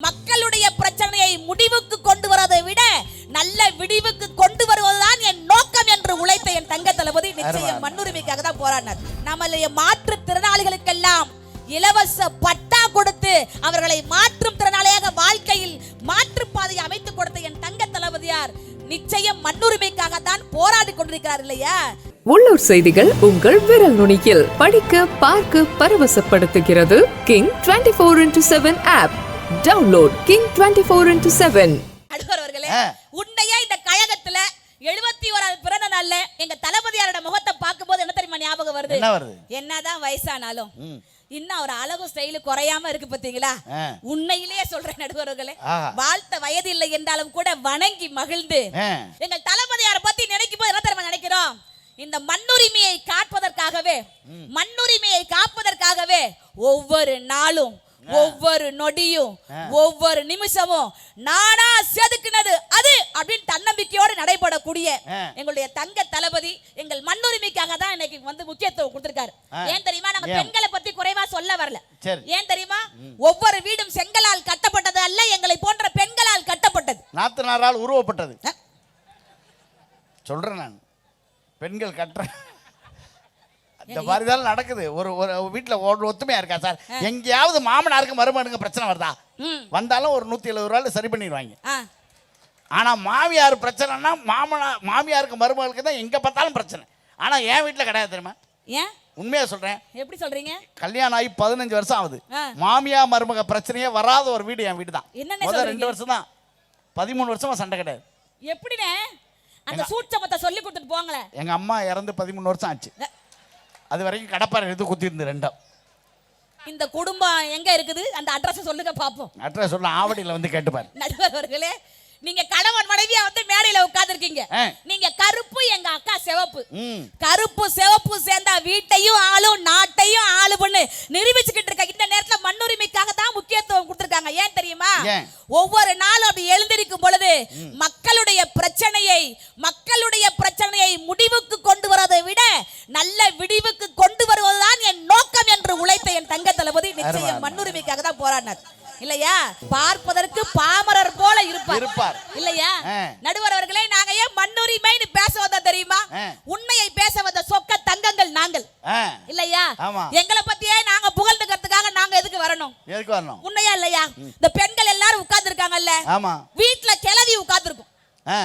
மக்களுடைய பிரச்சனையை முடிவுக்கு கொண்டு வரதை விட நல்ல விடிவுக்கு கொண்டு வருவதுதான் என் நோக்கம் என்று உழைத்த என் தங்க தளபதி நிச்சயம் மண்ணுரிமைக்காக தான் போராடினார். நம்மளுடைய மாற்றுத்திறனாளிகளுக்கெல்லாம் இலவச பட்டா கொடுத்து அவர்களை மாற்றும் திறனாளியாக வாழ்க்கையில் மாற்றுப்பாதையை அமைத்து கொடுத்த என் தங்க தளபதியார் நிச்சயம் மண்ணுரிமைக்காக தான் போராடி கொண்டிருக்கிறார் இல்லையா? உள்ளூர் செய்திகள் உங்கள் விரல் நுனியில் படிக்க பார்க்க பரவசப்படுத்துகிறது. King twenty four into seven app. Download King twenty four into seven. உன்னையே இந்த கழகத்துல எழுபத்தி ஓராவது பிறந்த நாள்ல எங்க தளபதியாரோட முகத்தை பார்க்கும்போது என்ன தெரியுமா ஞாபகம் வருது என்ன வருது என்னதான் வயசானாலும். இன்னும் அவர் அழகு ஸ்டைலு குறையாம இருக்கு பாத்தீங்களா. உண்மையிலேயே சொல்றேன் நடுவர்களே. வாழ்த்த வயது இல்லை என்றாலும் கூட வணங்கி மகிழ்ந்து. எங்கள் தளபதியாரை பத்தி நினைக்கும் போது என்ன தெரியுமா நினைக்கிறோம் இந்த மண்ணுரிமையை காப்பதற்காகவே மண்ணுரிமையை காப்பதற்காகவே ஒவ்வொரு நாளும் ஒவ்வொரு நொடியும் ஒவ்வொரு நிமிஷமும் நானா செதுக்குனது அது அப்படின்னு தன்னம்பிக்கையோடு நடைபெறக்கூடிய. எங்களுடைய தங்க தளபதி எங்கள் மண்ணுரிமைக்காக தான் இன்னைக்கு வந்து முக்கியத்துவம் கொடுத்திருக்காரு. ஏன் தெரியுமா? நாங்க? பெண்களை பத்தி குறைவா சொல்ல வரல. ஏன் தெரியுமா? ஒவ்வொரு வீடும் செங்கலால் கட்டப்பட்டது அல்ல எங்களை போன்ற பெண்களால் கட்டப்பட்டது. நாத்து நாரால் உருவப்பட்டது சொல்றேன் நான். பெண்கள் கட்டுற இந்த மாதிரி தான் நடக்குது. ஒரு ஒரு வீட்டில் ஒரு ஒத்துமையா இருக்கா சார்? எங்கேயாவது மாமனாருக்கு மருமகனுக்கு பிரச்சனை வருதா. வந்தாலும் ஒரு நூற்றி எழுபது ரூபாயில் சரி பண்ணிடுவாங்க. ஆனால் மாமியார் பிரச்சனைனா மாமனா மாமியாருக்கு மருமகளுக்கு தான் எங்கே பார்த்தாலும் பிரச்சனை. ஆனால் என் வீட்டில் கிடையாது தெரியுமா? ஏன்? உண்மையாக சொல்கிறேன் எப்படி சொல்றீங்க? கல்யாணம் ஆகி பதினஞ்சு வருஷம் ஆகுது. ஆ. மாமியா மருமக பிரச்சனையே வராத ஒரு வீடு என் வீடு தான். முதல்? ரெண்டு வருஷம் தான். பதிமூணு வருஷமா சண்டை கிடையாது. எப்படினே அந்த சூட்சமத்தை சொல்லி கொடுத்துட்டு போங்களேன். எங்கள் அம்மா இறந்து பதிமூணு வருஷம் ஆச்சு. அது வரைக்கும் கடப்பாறை எடுத்து குத்திருந்து ரெண்டும். இந்த குடும்பம் எங்க இருக்குது? அந்த அட்ரஸ் சொல்லுங்க பாப்போம். அட்ரஸ் சொல்ல ஆவடியில் வந்து கேட்டுப்பாரு நடுவர் அவர்களே நீங்க கணவன் மனைவியா வந்து மேடையில உட்கார்ந்திருக்கீங்க. நீங்க கருப்பு எங்க அக்கா சிவப்பு. கருப்பு சிவப்பு சேர்ந்தா வீட்டையும் ஆளும் நாட்டையும் ஆளு பண்ணு நிரூபிச்சுக்கிட்டு இருக்க இந்த நேரத்துல மண்ணுரிமைக்காக தான் முக்கியத்துவம் கொடுத்திருக்காங்க. ஏன் தெரியுமா? ஒவ்வொரு நாளும் அப்படி எழுந்திருக்கும் பொழுது மக்களுடைய பிரச்சனையை மக்களுடைய பிரச்சனையை முடிவுக்கு கொண்டு வரதை விட நல்ல விடிவுக்கு கொண்டு வருவதுதான் என் நோக்கம் என்று உழைத்த என் தங்க தளபதி நிச்சயம் அருமை. மண்ணுரிமைக்காக தான் போராடினார் இல்லையா? பார்ப்பதற்கு பாமரர் போல இருப்பார். இருப்பார். இல்லையா. நடுவர் அவர்களே நாங்க ஏன் மண்ணுரிமைன்னு பேச வந்தோம் தெரியுமா. உண்மையை பேச வந்த சொக்க தங்கங்கள் நாங்கள். இல்லையா. எங்களை பத்தியே நாங்க புகழ்ந்துக்கிறதுக்காக நாங்க எதுக்கு வரணும்? எதுக்கு வரணும்? உண்மையா இல்லையா? இந்த பெண்கள் எல்லாரும் உட்கார்ந்து இருக்காங்கல்ல ஆமா. வீட்ல கிளவி உட்கார்ந்துருக்கும். ஆ.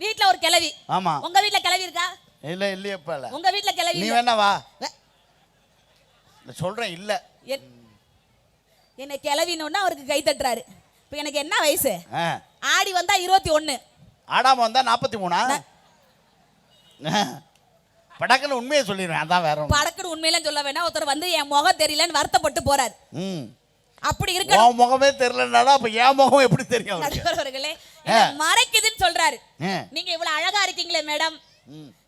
வீட்ல ஒரு கிளவி. ஆமா. உங்க வீட்ல கிளவி இருக்கா? இல்லை இல்லையப்பா இல்லை. உங்க வீட்ல கிளவி நீ. வேணா வா. சொல்றேன் இல்லை. என்னை கிளவினோன்னா அவருக்கு கை தட்டுறாரு. இப்ப எனக்கு என்ன வயசு? ஆடி வந்தா இருபத்தி ஒண்ணு ஆடாம வந்தா நாற்பத்தி மூணா? படக்குன்னு உண்மையை சொல்லிடுறேன் அதான் வேற. படக்குன்னு உண்மையில சொல்ல வேணா ஒருத்தர் வந்து என் முகம் தெரியலன்னு வருத்தப்பட்டு போறாரு. அப்படி இருக்கணும். உன் முகமே தெரியலனாலும் அப்ப என் முகம் எப்படி தெரியும் அவர்களே மறைக்குதுன்னு சொல்றாரு. நீங்க இவ்வளவு அழகா இருக்கீங்களே மேடம்.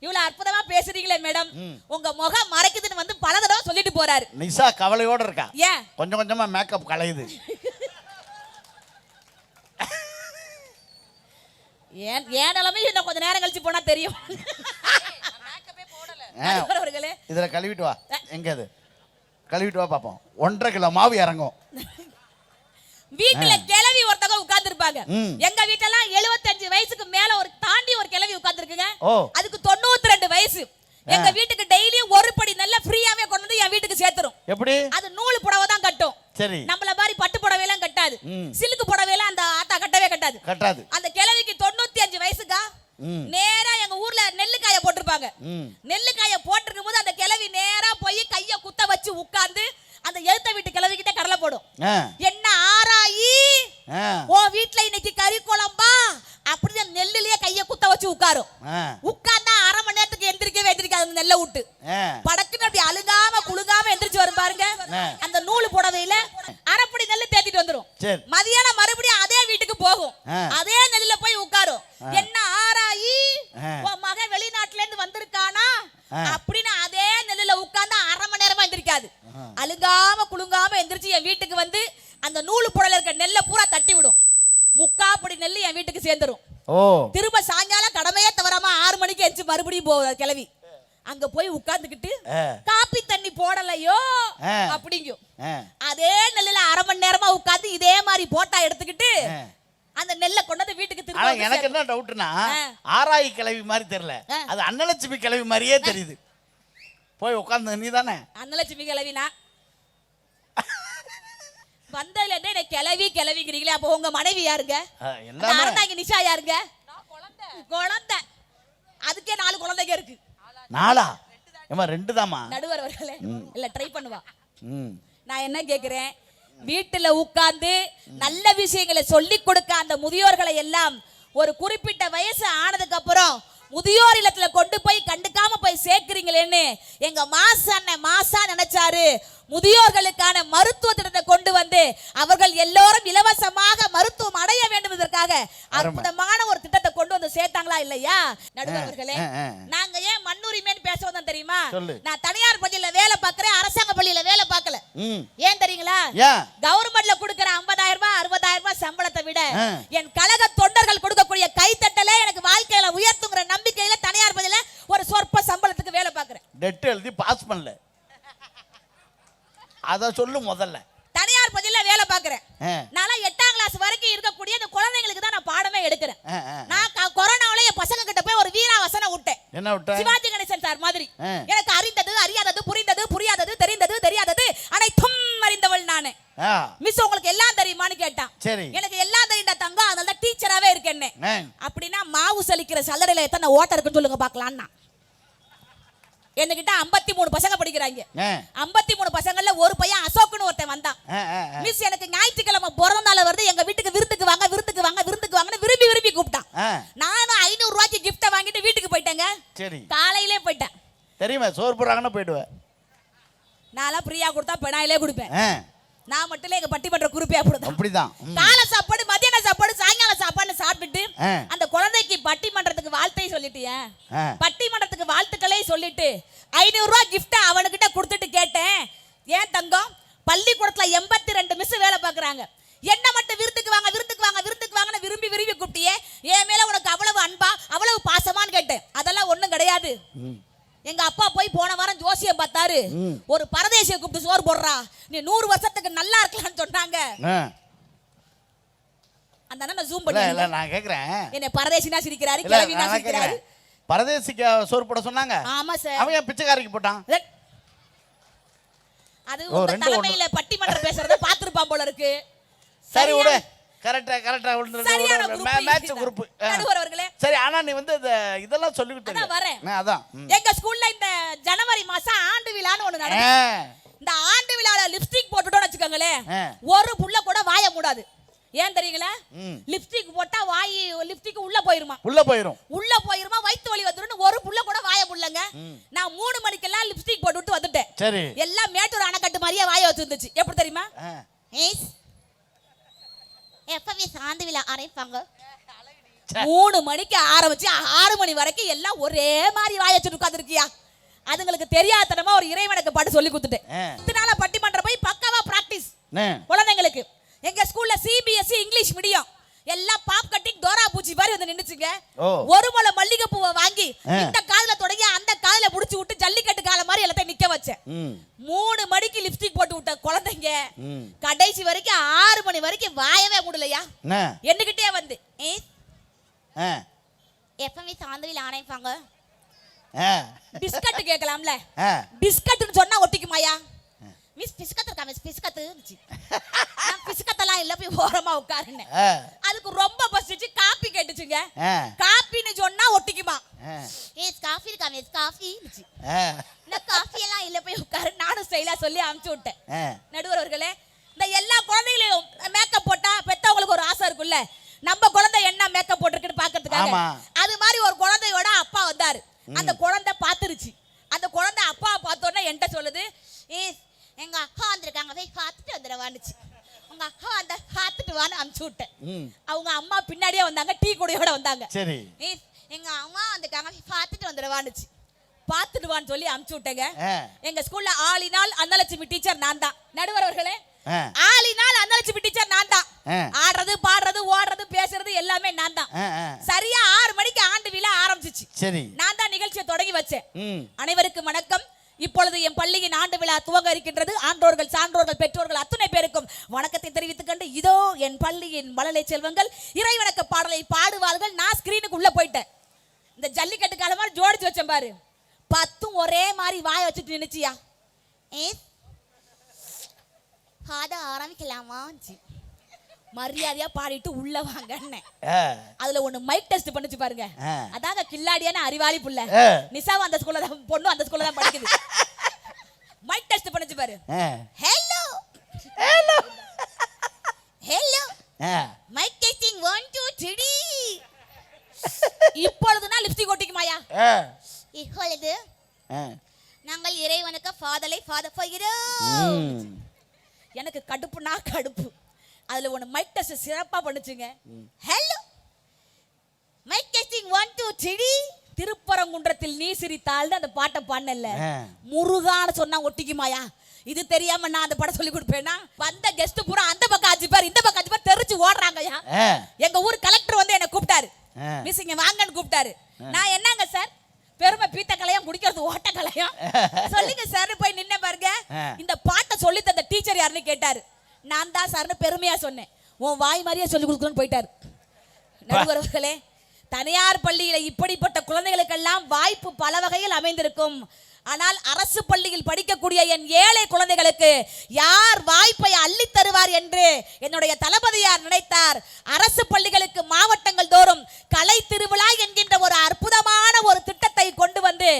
இவ்வளவு அற்புதமா பேசுறீங்களே மேடம். உங்க முகம் மறைக்குதுன்னு வந்து பல தடவை சொல்லிட்டு போறாரு. நிஷா கவலையோட இருக்கா? ஏன்? கொஞ்சம் கொஞ்சமா மேக்கப் கலையுது ஏன் ஏன் நிலைமை இன்னும் கொஞ்ச நேரம் கழிச்சு போனா தெரியும். இதுல கழுவிட்டு வா. எங்க அது கழுவிட்டு வா பாப்போம். ஒன்றரை கிலோ மாவு இறங்கும். வீட்டுல கிளவி ஒருத்தவங்க உட்கார்ந்து இருப்பாங்க. எங்க வீட்டெல்லாம் 75 வயசுக்கு மேல ஒரு தாண்டி ஒரு கிளவி உட்கார்ந்து இருக்குங்க. அதுக்கு தொண்ணூத்தி ரெண்டு வயசு எங்க வீட்டுக்கு டெய்லியும் ஒரு படி நல்ல ஃப்ரீயாவே கொண்டு வந்து என் வீட்டுக்கு சேர்த்துரும். எப்படி? அது நூல் புடவை தான் கட்டும். சரி. நம்மள மாதிரி பட்டு புடவை எல்லாம் கட்டாது. ம். சில்க் புடவை எல்லாம் அந்த ஆத்தா கட்டவே கட்டாது. கட்டாது. அந்த கிழவிக்கு தொண்ணூத்தி அஞ்சு வயசுக்கா ம். நேரா எங்க ஊர்ல நெல்லுக்காய போட்டிருப்பாங்க ம். நெல்லுக்காய போட்டிருக்கும் போது அந்த கிழவி நேரா போய் கைய குத்த வச்சு உட்கார்ந்து அந்த எழுத்த வீட்டு கிழவி கிட்ட கடலை போடும் ஆ என்ன ஆராயி ஆ ஓ வீட்ல இன்னைக்கு கறி குழம்பா அப்படின்னு நெல்லுலயே கைய குத்த வச்சு உட்காரும் ஆ உட்கார்ந்தா அரை மணி நேரத்துக்கு எந்திரிக்கவே எந்திரிக்காது அந்த நெல்லை விட்டு படக்குன்னு அப்படி அழுகாம குலுங்காம எந்திரிச்சு வரும் பாருங்க. அந்த நூல் புடவையில அரைப்படி நெல்லு தேத்திட்டு வந்துரும். மதியானம் மறுபடியும் அதே வீட்டுக்கு போகும். அதே நெல்லுல போய் உட்காரும். என்ன ஆராயி. உன் மகன் வெளிநாட்டுல இருந்து வந்திருக்கானா. அப்படின்னு அதே நெல்லுல உட்கார்ந்து அரை மணி நேரமா எந்திரிக்காது. அழுகாம குலுங்காம எந்திரிச்சு என் வீட்டுக்கு வந்து அந்த நூல் புடல இருக்க நெல்லை பூரா தட்டி விடும். முக்காப்படி நெல்லு என் வீட்டுக்கு சேர்ந்துரும். திரும்ப சாயங்காலம் கடமையே தவறாம ஆறு மணிக்கு எந்திரிச்சு மறுபடியும் போகுது கிளவி. அங்க போய் உட்கார்ந்துக்கிட்டு. காப்பி தண்ணி போடலையோ. அப்படிங்கும். ஆ, அதே நெல்லுல அரை மணி நேரமா உட்கார்ந்து இதே மாதிரி போட்டா எடுத்துக்கிட்டு. அந்த நெல்லை கொண்டு வந்து வீட்டுக்கு திரும்ப எனக்கு. என்ன டவுட்னா. ஆராய் கிளவி மாதிரி தெரியல. அது அன்னலட்சுமி கிளவி மாதிரியே தெரியுது. போய் உட்காந்து நீ தானே? அன்னலட்சுமி கிளவினா? வந்ததுல இருந்தே எனக்கு கிளவி கிளவிங்கிறீங்களே. அப்போ உங்க மனைவி யாருங்க? அறந்தாங்க நிஷா யாருங்க? குழந்தை. அதுக்கே நாலு குழந்தைங்க இருக்கு. நாளா ஏமா ரெண்டு தாமா நடுவர் அவர்களே இல்ல ட்ரை பண்ணுவா. ம். நான் என்ன கேக்குறேன்? வீட்டுல உட்கார்ந்து நல்ல விஷயங்களை சொல்லி கொடுக்க அந்த முதியோர்களை எல்லாம் ஒரு குறிப்பிட்ட வயசு ஆனதுக்கு அப்புறம் முதியோர் இல்லத்துல கொண்டு போய் கண்டுக்காம போய் சேர்க்கிறீங்களேன்னு எங்க மாச அண்ணன் மாசா நினைச்சாரு. முதியோர்களுக்கான மருத்துவ திட்டத்தை கொண்டு வந்து அவர்கள் எல்லோரும் இலவசமாக மருத்துவம் அடைய வேண்டும் என்பதற்காக அற்புதமான ஒரு திட்டத்தை கொண்டு சேர்த்தாங்களா இல்லையா? நடுவர்களே. நாங்க ஏன் மண்ணுரிமைன்னு பேச வந்தோம் தெரியுமா. நான் தனியார் பள்ளியில வேலை பார்க்கறேன் அரசாங்க பள்ளியில வேலை பார்க்கல. ம். ஏன் தெரியுங்களா? கவர்மெண்ட்ல கொடுக்கிற 50000 ரூபாய் அறுபதாயிரம் ரூபாய் சம்பளத்தை விட. என் கழக தொண்டர்கள் கொடுக்கக்கூடிய கைத்தட்டலே எனக்கு வாழ்க்கையில உயர்த்துங்கிற நம்பிக்கையில தனியார் பள்ளியில ஒரு சொற்ப சம்பளத்துக்கு வேலை பார்க்கறேன். டெட் எழுதி பாஸ் பண்ணல. அத சொல்லு முதல்ல. தனியார் பள்ளியில வேலை பார்க்கறேன். நான் இருக்கக்கூடிய அந்த குழந்தைங்களுக்கு தான் நான் பாடமே எடுக்கிறேன். நான் கொரோனாவுல என் பசங்க கிட்ட போய் ஒரு வீராவசனம் விட்டேன். என்ன விட்ட சிவாஜி கணேசன் சார் மாதிரி. எனக்கு அறிந்தது அறியாதது புரிந்தது புரியாதது தெரிந்தது தெரியாதது அனைத்தும் அறிந்தவள் நானு. மிஸ் உங்களுக்கு எல்லாம் தெரியுமான்னு கேட்டான். சரி. எனக்கு எல்லாம் தெரியும்டா தங்கம் அதனால தான் டீச்சராவே இருக்கேன்னு. அப்படின்னா மாவு சலிக்கிற சல்லடையில எத்தனை ஓட்ட இருக்குன்னு சொல்லுங்க பார்க்கலான்னா. என்கிட்ட 53 மூணு பசங்க படிக்கிறாங்க. 53 மூணு பசங்கள்ல ஒரு பையன் அசோக்னு ஒருத்தன் வந்தான். மிஸ் எனக்கு ஞாயிற்றுக்கிழமை பிறந்த நாள் வருது. எங்க வீட்டுக்கு விருந்துக்கு வாங்க விருந்துக்கு வாங்க விருந்துக்கு வாங்கன்னு விரும்பி விரும்பி கூப்பிட்டான். நானும் ஐநூறு ரூபாய்க்கு கிஃப்ட்டை வாங்கிட்டு வீட்டுக்கு போயிட்டேங்க. காலையிலே போயிட்டேன். தெரியுமா சோறு போடுறாங்கன்னா போயிடுவேன். நான்லாம் ஃப்ரீயா கொடுத்தா பெனாயிலே கொடுப்பேன். நான் மட்டும் எங்க பட்டிமன்ற குறிப்பே அப்படிதான். அப்படிதான். காலை சாப்பாடு மத்தியான சாப்பாடு சாயங்கால சாப்பாடு சாப்பிட்டுட்டு ஆ. அந்த குழந்தைக்கு பட்டிமன்றத்துக்கு வாழ்த்தை சொல்லிட்டியா. பட்டிமன்றத்துக்கு வாழ்த்துக்களே சொல்லிட்டு ஐநூறு ரூபாய் gift அவனுக்கிட்ட கொடுத்துட்டு கேட்டேன். ஏன் தங்கம்? பள்ளிக்கூடத்துல எண்பத்தி ரெண்டு மிஸ் வேலை பார்க்கறாங்க. என்ன மட்டும் விருந்துக்கு வாங்க விருந்துக்கு வாங்க விருந்துக்கு வாங்கன்னு விரும்பி விரும்பி கூப்பிட்டியே. என் மேல உனக்கு அவ்வளவு அன்பா அவ்வளவு பாசமான்னு கேட்டேன். அதெல்லாம் ஒண்ணும் கிடையாது. எங்க அப்பா போய் போன வாரம் ஜோசியம் பார்த்தாரு. ஒரு பரதேசியை கூப்பிட்டு சோறு போடுறா. நீ நூறு வருஷத்துக்கு நல்லா இருக்கலாம்னு சொன்னாங்க. அந்த அண்ணன் ஜூம் இல்ல இல்ல பண்ணி நான் கேக்குறேன். என்ன பரதேசினா சிரிக்கிறாரு நான் சிரிக்கிறாரு. பரதேசிக்கு சோறு போட சொன்னாங்க. ஆமா சார் அவன் பிச்சைக்காரிக்கு போட்டான். அது உங்க தலைமையில பட்டிமன்றம் பேசுறத பாத்துருப்பான் போல இருக்கு. சரி விடு. கரெக்டா கரெக்டா group மேட்ச். குரூப் நடுவர் அவர்களே. சரி ஆனா நீ வந்து இதெல்லாம் சொல்லிக்கிட்டு அதான் இருக்க. வரேன். அதான். எங்க ஸ்கூல்ல இந்த ஜனவரி மாசம் ஆண்டு விழான்னு ஒண்ணு நடக்கும். இந்த ஆண்டு விழால லிப்ஸ்டிக் போட்டுட்டோம்னு வச்சுக்கோங்களேன். ஒரு புள்ள கூட வாய மூடாது. ஏன் தெரியுங்களா. லிப்ஸ்டிக் போட்டா வாய் லிப்ஸ்டிக் உள்ள போயிருமா? உள்ள போயிரும். உள்ள போயிருமா? வயித்து வலி வந்துருன்னு ஒரு புள்ள கூட வாய புள்ளங்க நான் மூணு மணிக்கெல்லாம் லிப்ஸ்டிக் போட்டு விட்டு வந்துட்டேன். சரி. எல்லாம் மேட்டூர் அணைக்கட்டு மாதிரியே வாய வச்சிருந்துச்சு. எப்படி தெரியுமா? எப்பவே சாந்து விழா அரைப்பாங்க. மூணு மணிக்கு ஆரம்பிச்சு ஆறு மணி வரைக்கும் எல்லாம் ஒரே மாதிரி வாய வச்சுட்டு உட்காந்துருக்கியா அதுங்களுக்கு தெரியாதனமா ஒரு இறைவனுக்கு பாட்டு சொல்லி கொடுத்துட்டேன். ஆ. இதனால பட்டிமன்றம் போய் பக்காவா பிராக்டிஸ். குழந்தைங்களுக்கு. எங்க ஸ்கூல்ல சிபிஎஸ்சி இங்கிலீஷ் மீடியம் எல்லாம் பாப் கட்டிங் டோரா பூச்சி மாதிரி வந்து நின்னுச்சுங்க. ஒரு முளை மல்லிகை பூவை வாங்கி. இந்த காதுல தொடங்கி அந்த காதுல புடிச்சு விட்டு ஜல்லிக்கட்டு கால மாதிரி எல்லாத்தையும் நிக்க வச்சேன். மூணு மணிக்கு லிப்ஸ்டிக் போட்டு விட்ட குழந்தைங்க. கடைசி வரைக்கும் ஆறு மணி வரைக்கும் வாயவே முடியலையா என்ன என்னகிட்டே வந்து. எப்பவுமே சாந்தவில ஆணைப்பாங்க. பிஸ்கட் கேட்கலாம்ல. பிஸ்கட்னு சொன்னா ஒட்டிக்குமாயா மிஸ் பிஸ்கட் இருக்கா மிஸ் பிஸ்கட் நான் பிஸ்கத்தெல்லாம் இல்ல போய் ஓரமா உட்காருனேன். அதுக்கு ரொம்ப பசிச்சு காப்பி கேட்டுச்சுங்க. காப்பின்னு சொன்னா ஒட்டிக்குமா. ஏஸ் காஃபி இருக்கா மிஸ் காஃபி ஆ. நான் காஃபி எல்லாம் இல்ல போய் உட்காரு. நானும் ஸ்டைலா சொல்லி அமுச்சு விட்டேன். நடுவர் அவர்களே இந்த எல்லா குழந்தைகளையும் மேக்கப் போட்டா பெத்தவங்களுக்கு ஒரு ஆசை இருக்குல்ல நம்ம குழந்தை என்ன மேக்கப் போட்டிருக்குன்னு பாக்கிறதுக்காக. அது மாதிரி ஒரு குழந்தையோட அப்பா வந்தாரு. அந்த குழந்தை பாத்துருச்சு அந்த குழந்தை அப்பா பார்த்தோன்னே என்கிட்ட சொல்லுது ஏ எங்க அக்கா வந்திருக்காங்க. போய் பார்த்துட்டு வந்துடுவான்னுச்சு உங்க அக்கா வந்த பார்த்துட்டு வான்னு அமுச்சு விட்டேன். அவங்க அம்மா பின்னாடியே வந்தாங்க டீ குடியோட வந்தாங்க. சரி. எங்க அம்மா வந்திருக்காங்க போய் பார்த்துட்டு வந்துடுவான்னுச்சு பார்த்துட்டு வான்னு சொல்லி அமுச்சு விட்டேங்க. எங்க ஸ்கூல்ல ஆளினால் அன்னலட்சுமி டீச்சர் நான் தான். நடுவர் அவர்களே. ஆளினால் அன்னலட்சுமி டீச்சர் நான் தான். ஆடுறது பாடுறது ஓடுறது பேசுறது எல்லாமே நான் தான். சரியா ஆறு மணிக்கு ஆண்டு விழா ஆரம்பிச்சிச்சு. சரி. நான் தான் நிகழ்ச்சியை தொடங்கி வச்சேன். அனைவருக்கும் வணக்கம். இப்பொழுது என் பள்ளியின் ஆண்டு விழா துவங்க இருக்கின்றது ஆன்றோர்கள் சான்றோர்கள் பெற்றோர்கள் அத்துணை பேருக்கும் வணக்கத்தை தெரிவித்துக் கொண்டு இதோ என் பள்ளியின் மழலை செல்வங்கள் இறைவணக்க பாடலை பாடுவார்கள். நான் ஸ்கிரீனுக்கு உள்ள போயிட்டேன். இந்த ஜல்லிக்கட்டு காலமாக ஜோடிச்சு வச்சேன் பாரு. பத்தும் ஒரே மாதிரி வாய வச்சுட்டு நினைச்சியா ஏ? பாட ஆரம்பிக்கலாமா? மரியாதையா பாடிட்டு உள்ள வாங்கன்னு ஆ. அதுல ஒண்ணு மைக் டெஸ்ட் பண்ணுச்சு பாருங்க. அதாங்க கில்லாடியான அறிவாளி புள்ள. நிசாவும் அந்த ஸ்கூல்ல தான் பொண்ணு அந்த ஸ்கூல்ல தான் படிக்குது மைக் டெஸ்ட் பண்ணுச்சு பாரு. Hello hello hello. Mic testing 1 2 3 இப்பொழுதுனா லிப்ஸ்டிக் ஒட்டிக்குமாயா. இப்பொழுது. நாங்கள் இறைவனுக்கு ஃபாதலை ஃபாதர் போகிறோம். எனக்கு கடுப்புனா கடுப்பு அதுல ஒன்று மைக் டெஸ்ட் சிறப்பா பண்ணுச்சுங்க. Hello mic testing one two three திருப்பரங்குன்றத்தில் நீ சிரித்தாள்னு அந்த பாட்டை பாடல. முருகான்னு சொன்னா ஒட்டிக்குமாயா? இது தெரியாம நான் அந்த படம் சொல்லி கொடுப்பேனா? வந்த கெஸ்ட் பூரா அந்த பக்கம் ஆச்சு பாரு இந்த பக்கம் ஆச்சு பாரு தெரிச்சு ஓடுறாங்கய்யா. ஆ. எங்க ஊர் கலெக்டர் வந்து என்ன கூப்பிட்டாரு. மிஸ் இங்க வாங்கன்னு கூப்பிட்டாரு. நான் என்னங்க சார் பெருமை பீத்த கலையம் குடிக்கிறது ஓட்ட கலையம் சொல்லுங்க சார் போய் நின்ன பாருங்க. இந்த பாட்டை சொல்லி தந்த டீச்சர் யாருன்னு கேட்டாரு. நான் தான் சார்னு பெருமையா சொன்னேன். உன் வாய் மாதிரியே சொல்லி கொடுக்கணும்னு போயிட்டார். நடுவர்களே தனியார் பள்ளியில இப்படிப்பட்ட குழந்தைகளுக்கெல்லாம் வாய்ப்பு பல வகையில் அமைந்திருக்கும். ஆனால் அரசு பள்ளியில் படிக்கக்கூடிய என் ஏழை குழந்தைகளுக்கு யார் வாய்ப்பை அள்ளித் தருவார் என்று என்னுடைய தளபதியார் நினைத்தார் அரசு பள்ளிகளுக்கு மாவட்டங்கள் தோறும் கலை திருவிழா என்கின்ற ஒரு அற்புதமான ஒரு திட்டத்தை கொண்டு வந்து.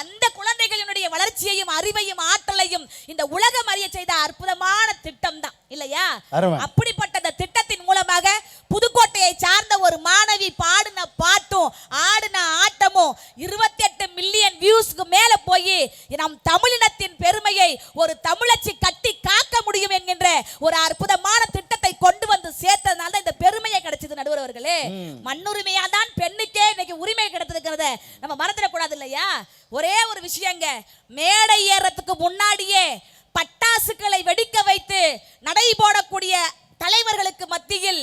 அந்த குழந்தைகளினுடைய வளர்ச்சியையும் அறிவையும் ஆற்றலையும் இந்த உலகம் அறிய செய்த அற்புதமான திட்டம் தான் இல்லையா. அப்படிப்பட்ட அந்த திட்டத்தின் மூலமாக புதுக்கோட்டையை சார்ந்த ஒரு மாணவி பாடின பாட்டும் ஆடின ஆட்டமும் இருபத்தி எட்டு மில்லியன் வியூஸ்க்கு மேல போய் நம் தமிழினத்தின் பெருமையை ஒரு தமிழச்சி கட்டி காக்க முடியும் என்கின்ற ஒரு அற்புதமான திட்டத்தை கொண்டு வந்து சேர்த்ததுனால தான் இந்த பெருமையை கிடைச்சது நடுவர் அவர்களே. மண்ணுரிமையால் தான் பெண்ணுக்கே இன்னைக்கு உரிமை கிடைத்திருக்கிறத நம்ம மறந்துடக்கூடாது இல்லையா? ஒரே ஒரு விஷயங்க மேடை ஏறத்துக்கு முன்னாடியே பட்டாசுகளை வெடிக்க வைத்து நடை போடக்கூடிய தலைவர்களுக்கு மத்தியில்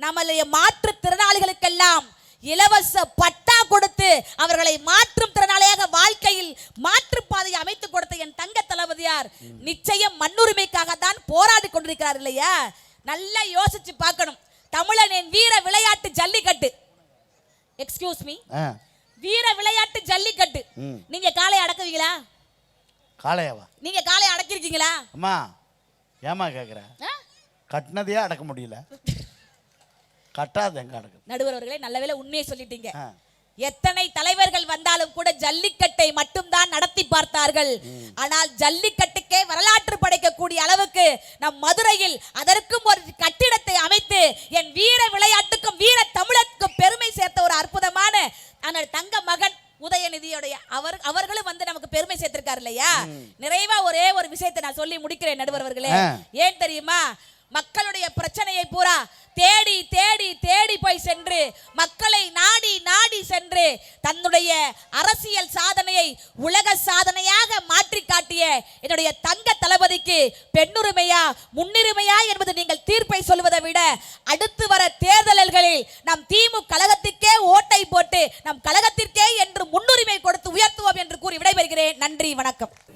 நம்மளுடைய மாற்றுத்திறனாளிகளுக்கெல்லாம் இலவச பட்டா கொடுத்து அவர்களை மாற்றும் திறனாளியாக வாழ்க்கையில் மாற்றுப்பாதையை அமைத்து கொடுத்த என் தங்க தளபதியார் நிச்சயம் மண்ணுரிமைக்காக தான் போராடி கொண்டிருக்கிறார் இல்லையா? நல்லா யோசிச்சு பார்க்கணும். தமிழன் என் வீர விளையாட்டு ஜல்லிக்கட்டு. Excuse me. வீர விளையாட்டு ஜல்லிக்கட்டு. நீங்க காளையை அடக்குவீங்களா? காளையாவா? நீங்க காளையை அடக்கிருக்கீங்களா அம்மா ஏமா கேட்குற ஆ? கட்டினதையே அடக்க முடியல. கட்டாது எங்க அடக்குது நடுவர் அவர்களே நல்ல வேளை உண்மையை சொல்லிட்டீங்க. எத்தனை தலைவர்கள் வந்தாலும் கூட ஜல்லிக்கட்டை மட்டும்தான் நடத்தி பார்த்தார்கள். ஆனால் ஜல்லிக்கட்டுக்கே வரலாற்று படைக்கக்கூடிய அளவுக்கு நம் மதுரையில் அதற்கும் ஒரு கட்டிடத்தை அமைத்து என் வீர விளையாட்டுக்கும் வீர தமிழருக்கும் பெருமை சேர்த்த ஒரு அற்புதமான ஆனால் தங்க மகன் உதயநிதியுடைய அவர் அவர்களும் வந்து நமக்கு பெருமை சேர்த்திருக்காரு இல்லையா? நிறைவா ஒரே ஒரு விஷயத்தை நான் சொல்லி முடிக்கிறேன் நடுவர் அவர்களே. ஆ. ஏன் தெரியுமா? மக்களுடைய பிரச்சனையை பூரா தேடி தேடி தேடி போய் சென்று மக்களை நாடி நாடி சென்று தன்னுடைய அரசியல் சாதனையை உலக சாதனையாக மாற்றி காட்டிய என்னுடைய தங்க தளபதிக்கு பெண்ணுரிமையா முன்னுரிமையா என்பது நீங்கள் தீர்ப்பை சொல்வதை விட அடுத்து வர தேர்தல்களில் நம் திமுக கழகத்திற்கே ஓட்டை போட்டு நம் கழகத்திற்கே என்று முன்னுரிமை கொடுத்து உயர்த்துவோம் என்று கூறி விடைபெறுகிறேன். நன்றி வணக்கம்.